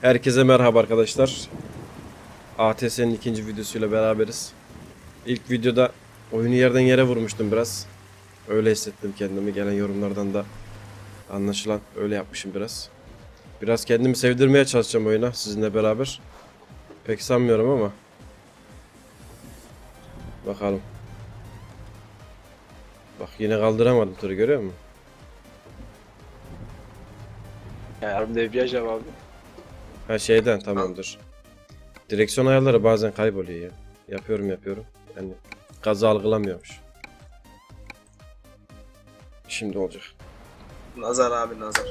Herkese merhaba arkadaşlar. ATS'nin ikinci videosuyla beraberiz. İlk videoda oyunu yerden yere vurmuştum biraz. Öyle hissettim kendimi. Gelen yorumlardan da anlaşılan öyle yapmışım biraz. Biraz kendimi sevdirmeye çalışacağım oyuna sizinle beraber. Pek sanmıyorum ama. Bakalım. Bak yine kaldıramadım turu görüyor musun? Yarım debriyaj abi. Ha şeyden tamamdır. Direksiyon ayarları bazen kayboluyor ya. Yapıyorum yapıyorum. Yani gazı algılamıyormuş. Şimdi olacak. Nazar abi nazar.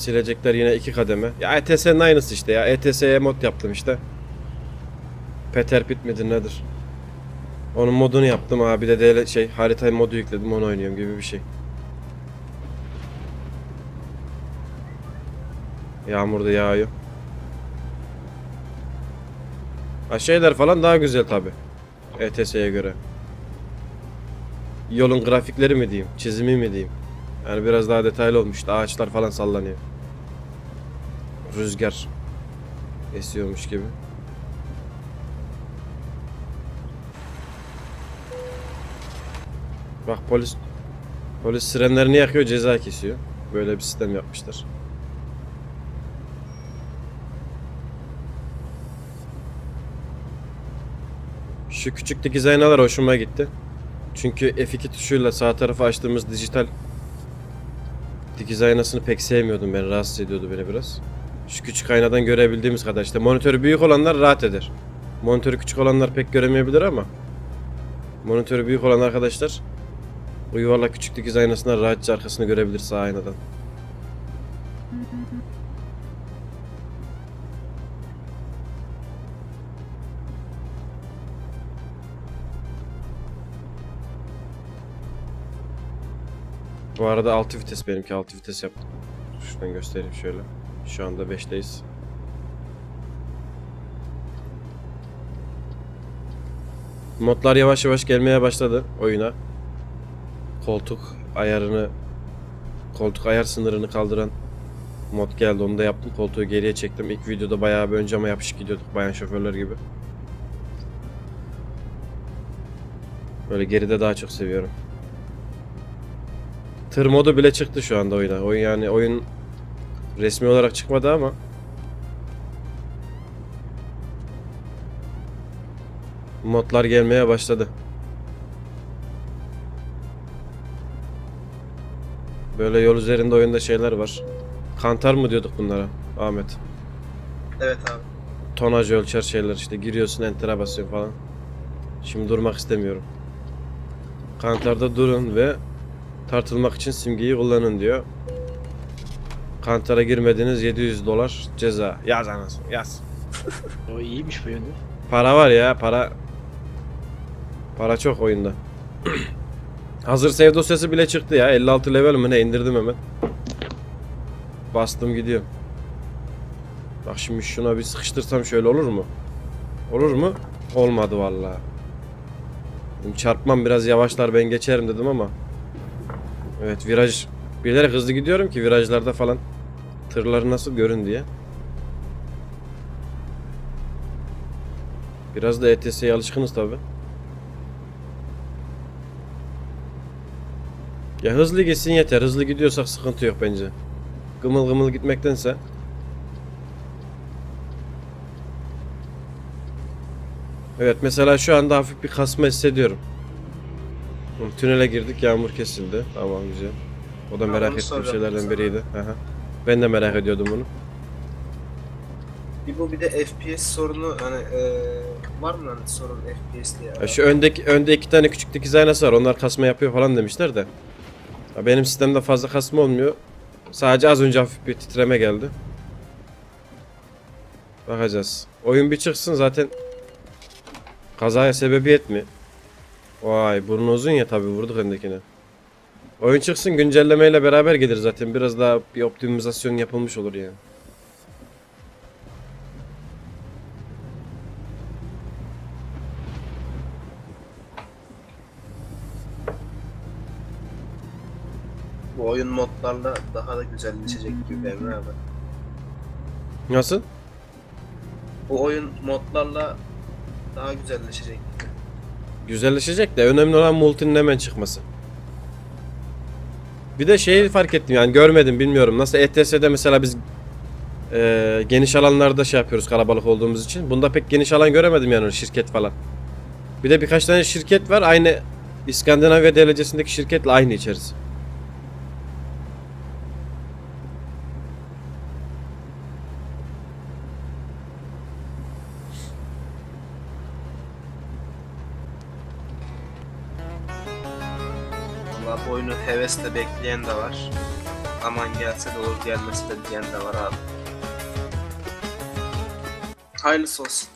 Silecekler yine iki kademe. Ya ETS'nin aynısı işte ya. ETS'ye mod yaptım işte. Peter Pit midir nedir? Onun modunu yaptım abi de DL şey harita modu yükledim onu oynuyorum gibi bir şey. Yağmur da yağıyor. Ha şeyler falan daha güzel tabi. ETS'ye göre. Yolun grafikleri mi diyeyim, çizimi mi diyeyim. Yani biraz daha detaylı olmuş. İşte Ağaçlar falan sallanıyor. Rüzgar esiyormuş gibi. Bak polis polis sirenlerini yakıyor ceza kesiyor. Böyle bir sistem yapmışlar. Şu küçük dikiz aynalar hoşuma gitti. Çünkü F2 tuşuyla sağ tarafa açtığımız dijital dikiz aynasını pek sevmiyordum ben. Rahatsız ediyordu beni biraz. Şu küçük aynadan görebildiğimiz kadar işte monitörü büyük olanlar rahat eder. Monitörü küçük olanlar pek göremeyebilir ama monitörü büyük olan arkadaşlar bu yuvarlak küçük dikiz aynasından rahatça arkasını görebilir sağ aynadan. Bu arada 6 vites benimki 6 vites yaptım. Şuradan göstereyim şöyle. Şu anda 5'teyiz. Modlar yavaş yavaş gelmeye başladı oyuna. Koltuk ayarını koltuk ayar sınırını kaldıran mod geldi onu da yaptım. Koltuğu geriye çektim. İlk videoda bayağı bir önce ama yapışık gidiyorduk bayan şoförler gibi. Böyle geride daha çok seviyorum. Tır modu bile çıktı şu anda oyuna. Oyun yani oyun resmi olarak çıkmadı ama modlar gelmeye başladı. Böyle yol üzerinde oyunda şeyler var. Kantar mı diyorduk bunlara Ahmet? Evet abi. Tonaj ölçer şeyler işte giriyorsun enter'a basıyorsun falan. Şimdi durmak istemiyorum. Kantarda durun ve tartılmak için simgeyi kullanın diyor. Kantara girmediniz 700 dolar ceza. Yaz anasını yaz. O iyiymiş bu yönde. Para var ya para. Para çok oyunda. Hazır save dosyası bile çıktı ya. 56 level mi ne indirdim hemen. Bastım gidiyor. Bak şimdi şuna bir sıkıştırsam şöyle olur mu? Olur mu? Olmadı vallahi. Dedim Çarpmam biraz yavaşlar ben geçerim dedim ama. Evet viraj bilerek hızlı gidiyorum ki virajlarda falan tırları nasıl görün diye. Biraz da ETS'ye alışkınız tabi. Ya hızlı gitsin yeter. Hızlı gidiyorsak sıkıntı yok bence. Gımıl gımıl gitmektense. Evet mesela şu anda hafif bir kasma hissediyorum. Tünele girdik yağmur kesildi. Tamam güzel. O da merak ettiğim şeylerden biriydi. Aha. Ben de merak ediyordum bunu. Bir bu bir de FPS sorunu hani eee var mı lan sorun FPS'li ya? Ya şu öndeki önde iki tane küçük dikiz aynası var. Onlar kasma yapıyor falan demişler de. Ya benim sistemde fazla kasma olmuyor. Sadece az önce hafif bir titreme geldi. Bakacağız. Oyun bir çıksın zaten kazaya sebebiyet mi? Vay burnu uzun ya tabi vurduk öndekine. Oyun çıksın güncellemeyle beraber gelir zaten. Biraz daha bir optimizasyon yapılmış olur yani. Bu oyun modlarla daha da güzelleşecek gibi Emre abi. Nasıl? Bu oyun modlarla daha güzelleşecek. Güzelleşecek de önemli olan multinin hemen çıkması. Bir de şeyi fark ettim yani görmedim bilmiyorum. Nasıl ETS'de mesela biz eee, geniş alanlarda şey yapıyoruz kalabalık olduğumuz için. Bunda pek geniş alan göremedim yani şirket falan. Bir de birkaç tane şirket var aynı İskandinavya derecesindeki şirketle aynı içerisi. Oyunu hevesle bekleyen de var. Aman gelse de olur gelmesi de diyen de var abi. Hayırlısı olsun.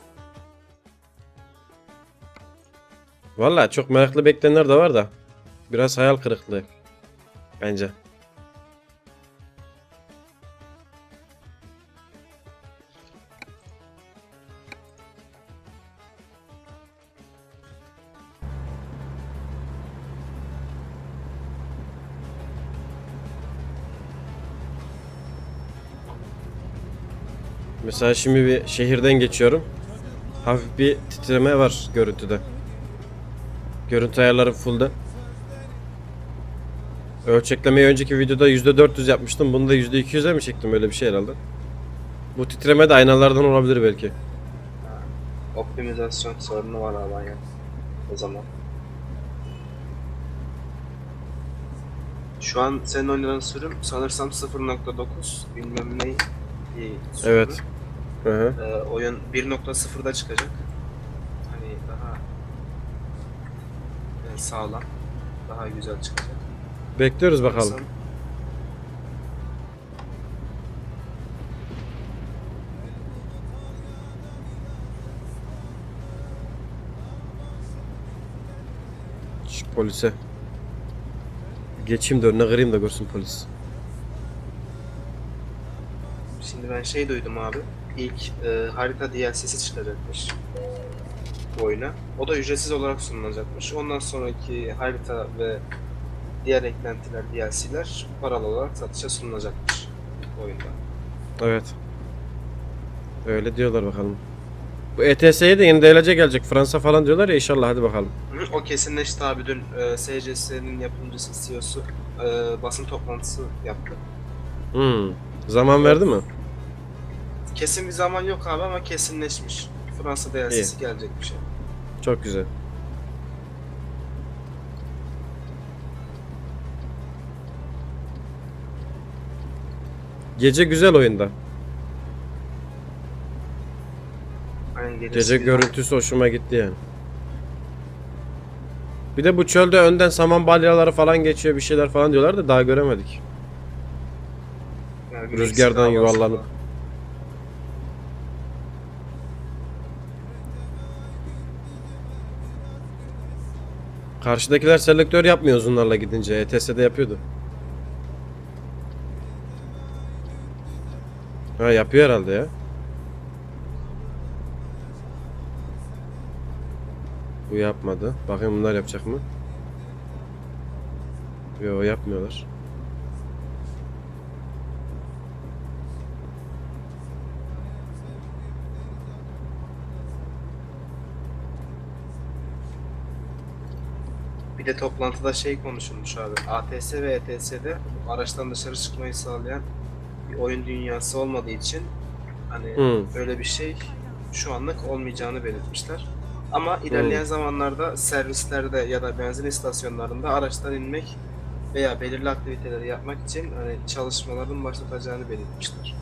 Valla çok meraklı bekleyenler de var da. Biraz hayal kırıklığı. Bence. Mesela şimdi bir şehirden geçiyorum. Hafif bir titreme var görüntüde. Görüntü ayarları full'da. Ölçeklemeyi önceki videoda %400 yapmıştım. Bunu da %200'e mi çektim öyle bir şey herhalde. Bu titreme de aynalardan olabilir belki. Optimizasyon sorunu var abi ya. O zaman. Şu an senin oynadığın sürüm sanırsam 0.9 bilmem ne bir sürüm. Evet. Hı hı. Ee, oyun 1.0'da çıkacak. Hani daha e, sağlam, daha güzel çıkacak. Bekliyoruz bakalım. Sanırsam Şş, polise. Geçeyim de önüne kırayım da görsün polis. Şimdi ben şey duydum abi. İlk e, harita DLC'si çıkacakmış bu oyuna. O da ücretsiz olarak sunulacakmış. Ondan sonraki harita ve diğer eklentiler, DLC'ler paralı olarak satışa sunulacakmış oyunda. Evet. Öyle diyorlar bakalım. Bu ETS'ye de yeni DLC gelecek. Fransa falan diyorlar ya inşallah hadi bakalım. Hı, O kesinleşti abi dün e, SCS'nin yapımcısı CEO'su e, basın toplantısı yaptı. Hmm. Zaman verdi mi? Kesin bir zaman yok abi ama kesinleşmiş. Fransa DLC'si gelecek bir şey. Çok güzel. Gece güzel oyunda. Aynen Gece bir- görüntüsü hoşuma gitti yani. Bir de bu çölde önden saman balyaları falan geçiyor bir şeyler falan diyorlar da daha göremedik. Yani bir Rüzgardan yuvarlanıp. var. Karşıdakiler selektör yapmıyor uzunlarla gidince. ETS'de yapıyordu. Ha yapıyor herhalde ya. Bu yapmadı. Bakayım bunlar yapacak mı? Yok yapmıyorlar. Bir de toplantıda şey konuşulmuş abi. ATS ve ETS'de araçtan dışarı çıkmayı sağlayan bir oyun dünyası olmadığı için hani Hmm. böyle bir şey şu anlık olmayacağını belirtmişler. Ama ilerleyen zamanlarda servislerde ya da benzin istasyonlarında araçtan inmek veya belirli aktiviteleri yapmak için hani çalışmaların başlatacağını belirtmişler.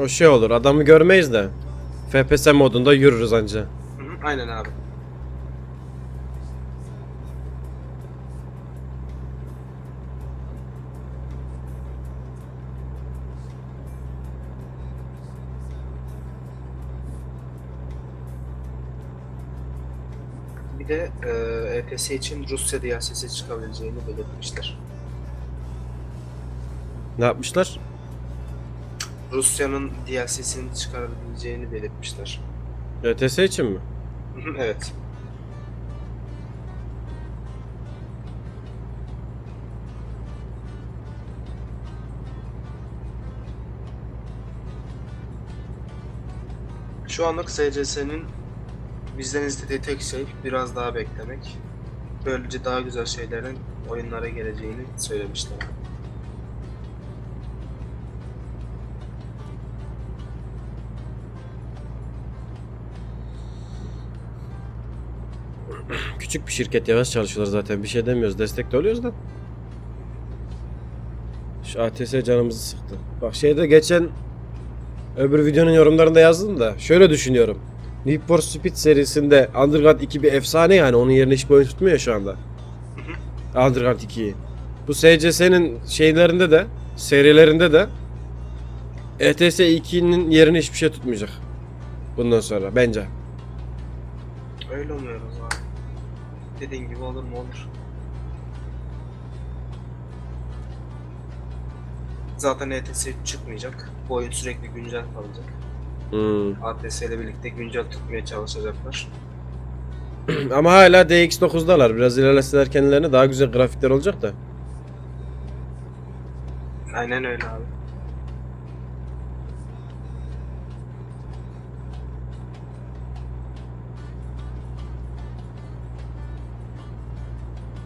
O şey olur. Adamı görmeyiz de. FPS modunda yürürüz anca. Hı hı, Aynen abi. bir de e, EPS için Rusya DLC'si çıkabileceğini belirtmişler. Ne yapmışlar? Rusya'nın DLC'sini çıkarabileceğini belirtmişler. ETS için mi? evet. Şu anlık SCS'nin bizden istediği tek şey biraz daha beklemek. Böylece daha güzel şeylerin oyunlara geleceğini söylemişler. Küçük bir şirket yavaş çalışıyorlar zaten. Bir şey demiyoruz. Destek de oluyoruz da. Şu ATS canımızı sıktı. Bak şeyde geçen öbür videonun yorumlarında yazdım da şöyle düşünüyorum. Need for Speed serisinde Underground 2 bir efsane yani onun yerine hiç boyun tutmuyor şu anda. Underground 2'yi. Bu SCS'nin şeylerinde de serilerinde de ETS 2'nin yerine hiçbir şey tutmayacak. Bundan sonra bence. Öyle umuyoruz abi. Dediğin gibi olur mu olur. Zaten ETS 3 çıkmayacak. Bu oyun sürekli güncel kalacak. Hmm. ATS ile birlikte güncel tutmaya çalışacaklar. Ama hala DX9'dalar. Biraz ilerleseler kendilerine daha güzel grafikler olacak da. Aynen öyle abi.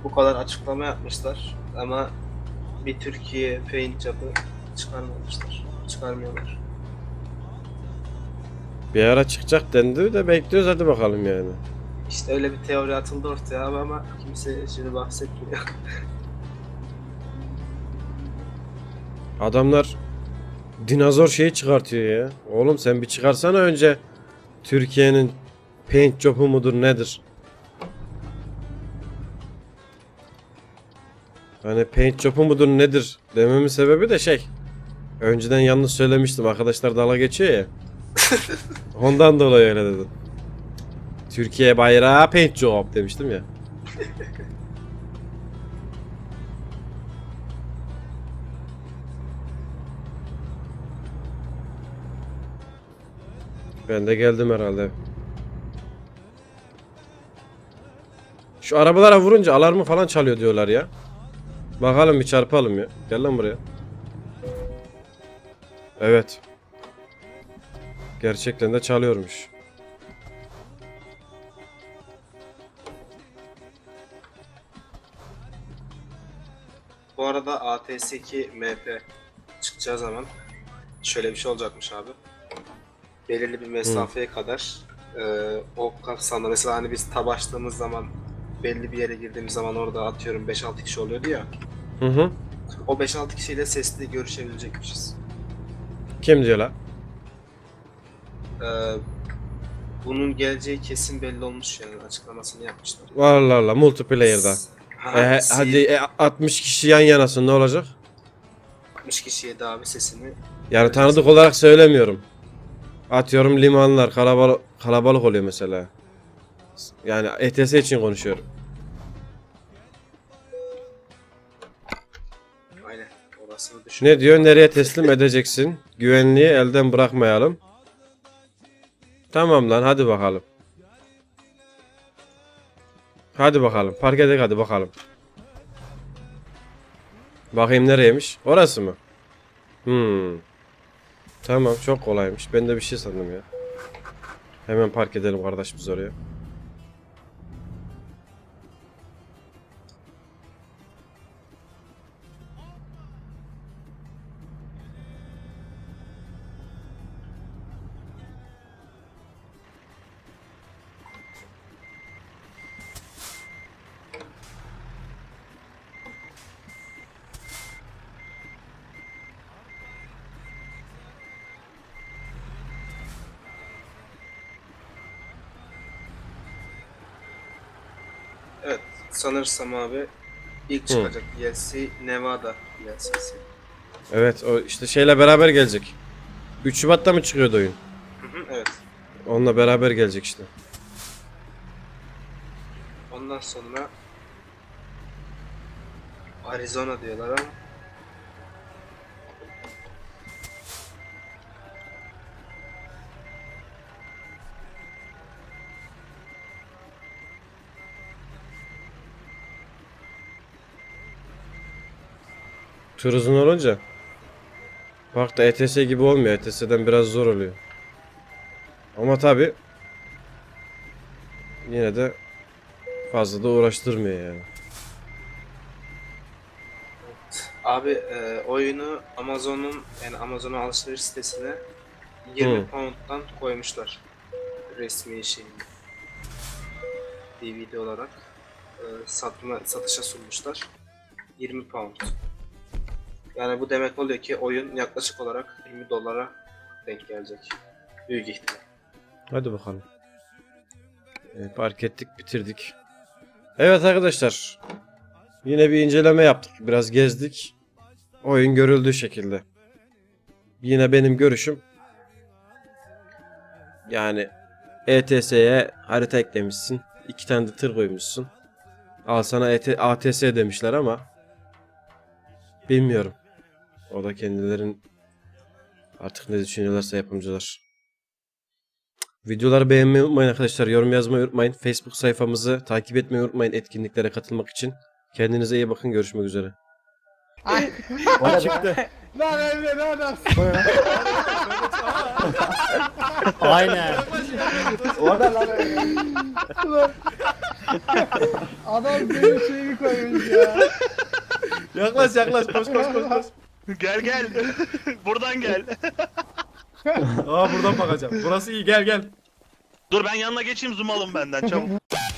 Bu kadar açıklama yapmışlar ama bir Türkiye paint yapı çıkarmamışlar. Çıkarmıyorlar. Bir ara çıkacak dendi de bekliyoruz hadi bakalım yani. İşte öyle bir teori atıldı ortaya abi ama kimse şimdi bahsetmiyor. Adamlar dinozor şeyi çıkartıyor ya. Oğlum sen bir çıkarsana önce Türkiye'nin paint job'u mudur nedir? Hani paint job'u mudur nedir dememin sebebi de şey. Önceden yanlış söylemiştim. Arkadaşlar dalga geçiyor ya. Ondan dolayı öyle dedim. Türkiye bayrağı paint job demiştim ya. Ben de geldim herhalde. Şu arabalara vurunca alarmı falan çalıyor diyorlar ya. Bakalım bir çarpalım ya. Gel lan buraya. Evet. Gerçekten de çalıyormuş. Bu arada ATS2 MP çıkacağı zaman şöyle bir şey olacakmış abi. Belirli bir mesafeye kadar e, o kapsamda mesela hani biz tab açtığımız zaman belli bir yere girdiğimiz zaman orada atıyorum 5-6 kişi oluyordu ya. Hı hı. O 5-6 kişiyle sesli görüşebilecekmişiz. Kim diyor la? E, bunun geleceği kesin belli olmuş yani açıklamasını yapmışlar. Allah Allah multiplayer'da. Ha, E, si- hadi e, 60 kişi yan yanasın ne olacak? 60 kişiye de abi sesini Yani tanıdık olarak söylemiyorum. Atıyorum limanlar kalabalık kalabalık oluyor mesela. Yani ETS için konuşuyorum. aynen orasını düşün. Ne diyor? Nereye teslim edeceksin? Güvenliği elden bırakmayalım. Tamam lan hadi bakalım. Hadi bakalım. Park edek hadi bakalım. Bakayım nereymiş? Orası mı? Hmm. Tamam çok kolaymış. Ben de bir şey sandım ya. Hemen park edelim kardeş biz oraya. Sanırsam abi ilk çıkacak DLC Nevada DLC'si. Evet o işte şeyle beraber gelecek. 3 Şubat'ta mı çıkıyordu oyun? Hı hı, evet. Onunla beraber gelecek işte. Ondan sonra Arizona diyorlar ama Tur uzun olunca. Bak da ETS gibi olmuyor. ETS'den biraz zor oluyor. Ama tabi yine de fazla da uğraştırmıyor yani. Abi e, oyunu Amazon'un yani Amazon'un alışveriş sitesine 20 Hı. pound'dan koymuşlar. Resmi şeyini. DVD olarak e, satma satışa sunmuşlar. 20 pound. Yani bu demek oluyor ki oyun yaklaşık olarak 20 dolara denk gelecek. Büyük ihtimal. Hadi bakalım. Evet, park ettik, bitirdik. Evet arkadaşlar. Yine bir inceleme yaptık. Biraz gezdik. Oyun görüldüğü şekilde. Yine benim görüşüm. Yani ETS'ye harita eklemişsin. iki tane de tır koymuşsun. Al sana ET ATS demişler ama bilmiyorum. O da kendilerin artık ne düşünüyorlarsa yapımcılar. Videoları beğenmeyi unutmayın arkadaşlar. Yorum yazmayı unutmayın. Facebook sayfamızı takip etmeyi unutmayın etkinliklere katılmak için. Kendinize iyi bakın. Görüşmek üzere. Çıktı. Lan Emre ne adamsın? Aynen. Orada lan Emre. Adam benim şeyimi koymuş ya. Yaklaş yaklaş koş koş koş koş. Gel gel. Buradan gel. Aa buradan bakacağım. Burası iyi gel gel. Dur ben yanına geçeyim zoom alın benden çabuk.